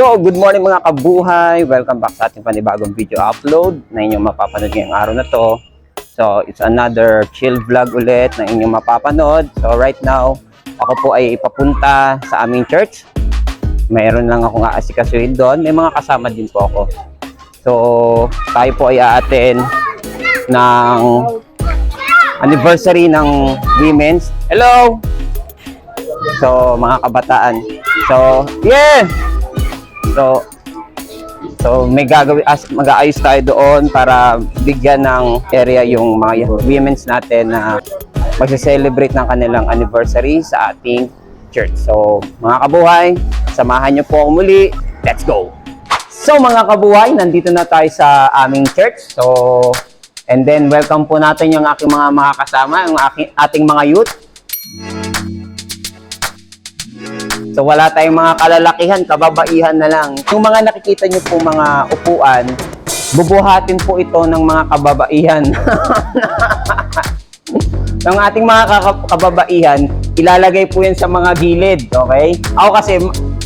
So, good morning mga kabuhay! Welcome back sa ating panibagong video upload na inyong mapapanood ngayong araw na to. So, it's another chill vlog ulit na inyong mapapanood. So, right now, ako po ay ipapunta sa aming church. Mayroon lang akong aasikasuhin doon. May mga kasama din po ako. So, tayo po ay aaten ng anniversary ng women's. Hello! So, mga kabataan. So, yeah! So, so may gagawin, as, mag-aayos tayo doon para bigyan ng area yung mga women's natin na magse-celebrate ng kanilang anniversary sa ating church. So, mga kabuhay, samahan niyo po ako muli. Let's go! So, mga kabuhay, nandito na tayo sa aming church. So, and then welcome po natin yung aking mga makakasama, yung aking, ating mga youth. So wala tayong mga kalalakihan, kababaihan na lang. Yung mga nakikita nyo po mga upuan, bubuhatin po ito ng mga kababaihan. ng ating mga kababaihan, ilalagay po yan sa mga gilid, okay? Ako kasi,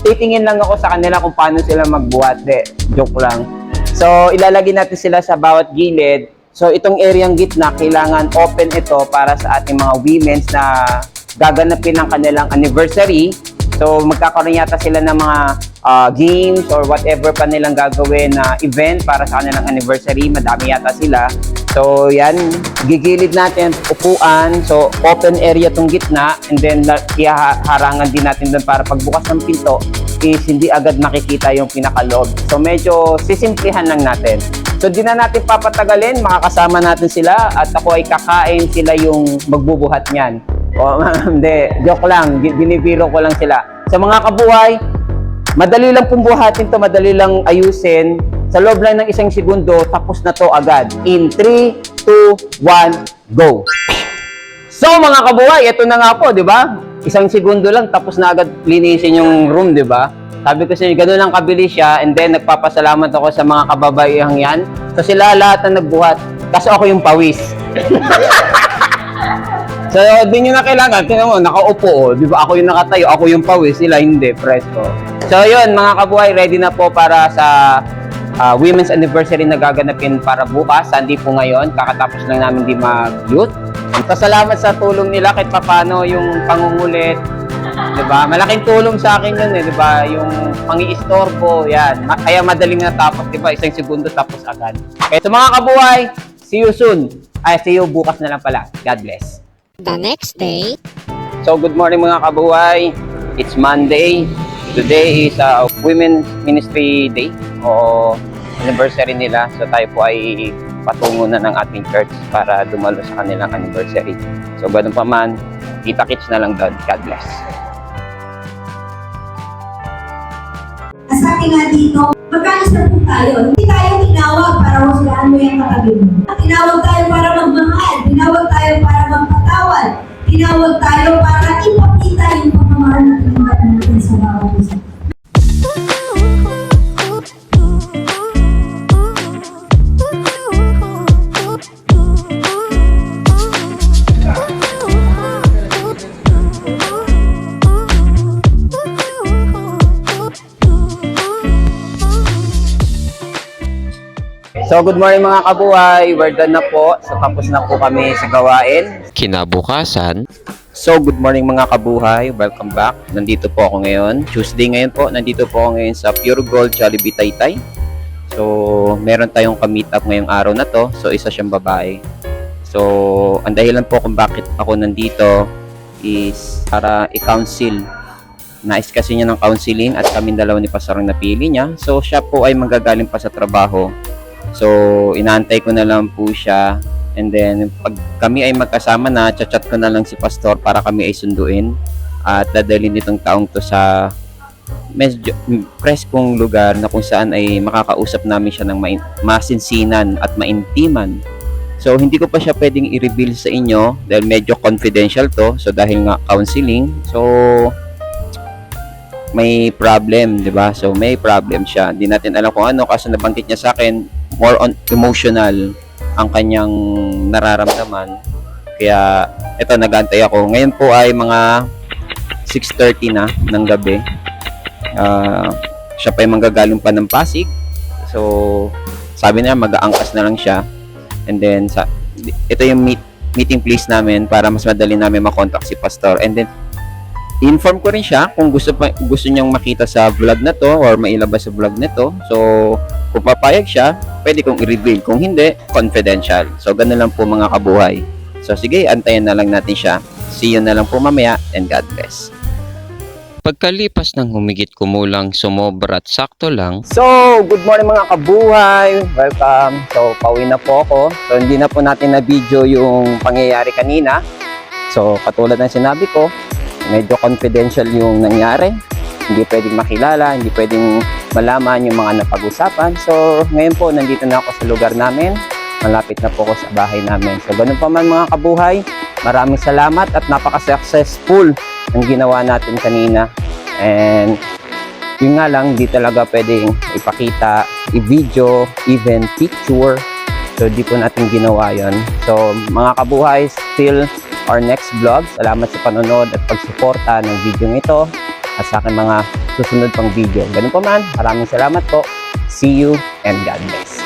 titingin lang ako sa kanila kung paano sila magbuhat. De, joke lang. So, ilalagay natin sila sa bawat gilid. So, itong areang gitna, kailangan open ito para sa ating mga women's na gaganapin ng kanilang anniversary. So, magkakaroon yata sila ng mga ah, games or whatever pa nilang gagawin na event para sa kanilang anniversary. Madami yata sila. So, yan. Gigilid natin, upuan. So, open area tong gitna. And then, ihaharangan din natin doon para pagbukas ng pinto is hindi agad makikita yung pinakaloob. So, medyo sisimplihan lang natin. So, di na natin papatagalin. Makakasama natin sila at ako ay kakain sila yung magbubuhat niyan. O, hindi. Joke lang. Binibiro ko lang sila. Sa mga kabuhay, madali lang pong to, madali lang ayusin. Sa loob lang ng isang segundo, tapos na to agad. In 3, 2, 1, go! So mga kabuhay, ito na nga po, di ba? Isang segundo lang, tapos na agad linisin yung room, di ba? Sabi ko sa inyo, ganun lang kabilis siya, and then nagpapasalamat ako sa mga kababayang yan. So sila lahat na nagbuhat, kasi ako yung pawis. So, di nyo na kailangan. Tingnan mo, nakaupo. Oh. Di ba ako yung nakatayo, ako yung pawis, sila hindi, presko. So, yun, mga kabuhay, ready na po para sa ah, Women's Anniversary na gaganapin para bukas. Sunday po ngayon. Kakatapos lang namin di mag-youth. Pasalamat sa tulong nila kahit papano yung pangungulit. Di ba? Malaking tulong sa akin yun eh, di ba? Yung pangi-istorbo, yan. Kaya madaling natapos, di ba? Isang segundo tapos agad. Kaya sa mga kabuhay, see you soon. Ay, see you bukas na lang pala. God bless. The next day, So good morning mga kabuhay. It's Monday. Today is uh, Women's Ministry Day o anniversary nila. So tayo po ay patungo na ng ating church para dumalo sa kanilang anniversary. So ganun pa man, kita-kits na lang doon. God bless. Sabi nga dito, na po tayo. Hindi tayo tinawag para hulaan mo yung katabi mo. Tinawag tayo para magmahal. Tinawag tayo para magpatawad. Tinawag tayo para ipakita yung pagmamahal na tinanggap natin sa bawat isa. So good morning mga kabuhay. We're done na po. So tapos na po kami sa gawain. Kinabukasan, So, good morning mga kabuhay. Welcome back. Nandito po ako ngayon. Tuesday ngayon po. Nandito po ako ngayon sa Pure Gold Jollibee Taytay. So, meron tayong kamit up ngayong araw na to. So, isa siyang babae. So, ang dahilan po kung bakit ako nandito is para i-counsel. Nais kasi niya ng counseling at kami dalawa ni Pastor ang napili niya. So, siya po ay magagaling pa sa trabaho. So, inaantay ko na lang po siya And then, pag kami ay magkasama na, chat ko na lang si Pastor para kami ay sunduin at dadalhin nitong taong to sa medyo preskong lugar na kung saan ay makakausap namin siya ng main, masinsinan at maintiman. So, hindi ko pa siya pwedeng i-reveal sa inyo dahil medyo confidential to. So, dahil nga counseling. So, may problem, di ba? So, may problem siya. Hindi natin alam kung ano kasi nabanggit niya sa akin more on emotional ang kanyang nararamdaman. Kaya, eto, nagantay ako. Ngayon po ay mga 6.30 na ng gabi. Ah, siya pa yung manggagaling pa ng Pasig. So, sabi niya mag-aangkas na lang siya. And then, sa, ito yung meet, meeting place namin para mas madali namin makontak si Pastor. And then, inform ko rin siya kung gusto pa, gusto niyang makita sa vlog na to or mailabas sa vlog na to. So, kung papayag siya, pwede kong i-reveal. Kung hindi, confidential. So, ganun lang po mga kabuhay. So, sige, antayin na lang natin siya. See you na lang po mamaya and God bless. Pagkalipas ng humigit kumulang sumobra at sakto lang. So, good morning mga kabuhay. Welcome. So, pauwi na po ako. So, hindi na po natin na video yung pangyayari kanina. So, katulad ng sinabi ko, medyo confidential yung nangyari. Hindi pwedeng makilala, hindi pwedeng malaman yung mga napag-usapan. So, ngayon po, nandito na ako sa lugar namin. Malapit na po ako sa bahay namin. So, ganun pa man mga kabuhay. Maraming salamat at napaka-successful ang ginawa natin kanina. And yun nga lang, di talaga pwedeng ipakita, i-video, even picture. So, di po natin ginawa yon. So, mga kabuhay, still our next vlog. Salamat sa panonood at pagsuporta ng video ito at sa aking mga susunod pang video. Ganun pa man, maraming salamat po. See you and God bless.